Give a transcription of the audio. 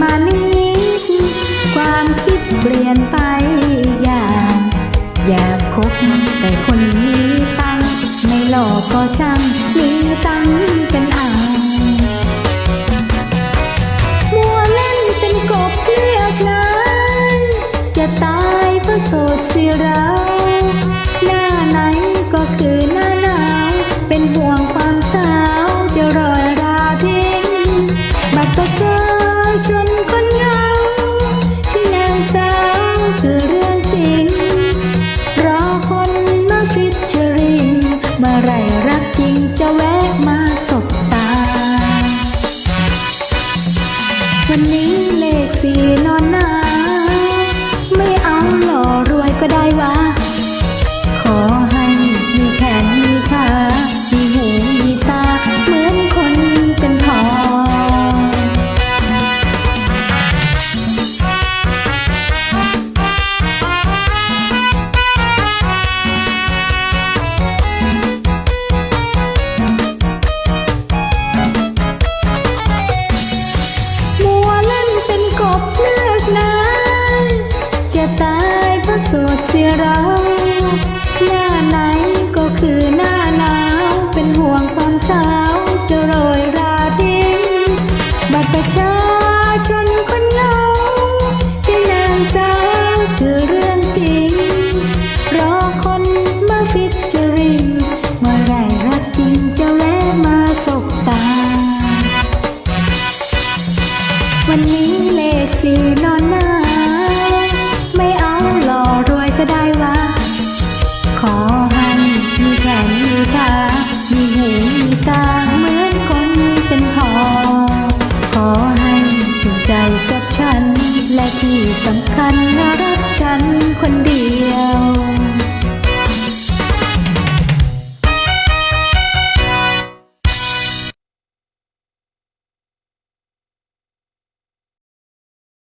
มานิด ความคิดเปลี่ยนไปอย่าง อยากคบแต่คนมีตังไม่หลอกก็ช่างมีตังค์เป็นอ่าง มื่อไรรักจริงจะแวะมาสบตา วันนี้เลขสี่นอนหนา เสียเราหน้าไหนก็คือหน้าหนาว เป็นห่วงความสาวจะโรยราทิ้งบัตรประชาชนคนเหงาชื่อนางสาวคือเรื่องจริง รอคนมาฟิชเจอริงเมื่อไรรักจริงจะแวะมาสบตา วันนี้เลขสี่นอนหน้า มีตาเหมือนคนเป็นพอ ขอให้จริงใจกับฉัน และที่สำคัญน่ารักฉันคนเดียว